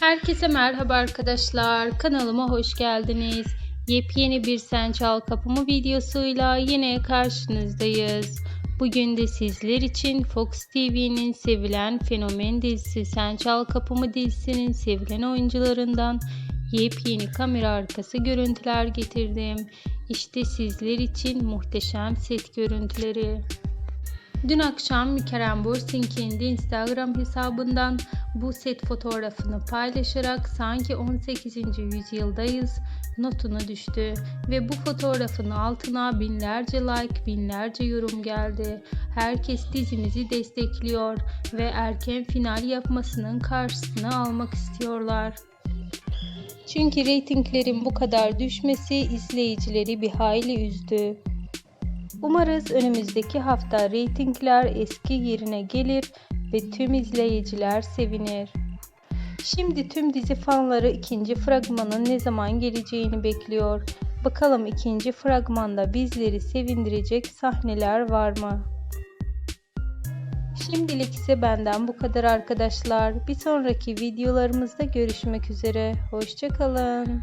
Herkese merhaba arkadaşlar. Kanalıma hoş geldiniz. Yepyeni bir Sen Çal Kapımı videosuyla yine karşınızdayız. Bugün de sizler için Fox TV'nin sevilen fenomen dizisi Sen Çal Kapımı dizisinin sevilen oyuncularından yepyeni kamera arkası görüntüler getirdim. İşte sizler için muhteşem set görüntüleri. Dün akşam Kerem Bürsin kendi Instagram hesabından bu set fotoğrafını paylaşarak sanki 18. yüzyıldayız notunu düştü ve bu fotoğrafın altına binlerce like, binlerce yorum geldi. Herkes dizimizi destekliyor ve erken final yapmasının karşısına almak istiyorlar. Çünkü reytinglerin bu kadar düşmesi izleyicileri bir hayli üzdü. Umarız önümüzdeki hafta reytingler eski yerine gelir ve tüm izleyiciler sevinir. Şimdi tüm dizi fanları ikinci fragmanın ne zaman geleceğini bekliyor. Bakalım ikinci fragmanda bizleri sevindirecek sahneler var mı? Şimdilik ise benden bu kadar arkadaşlar. Bir sonraki videolarımızda görüşmek üzere. Hoşçakalın.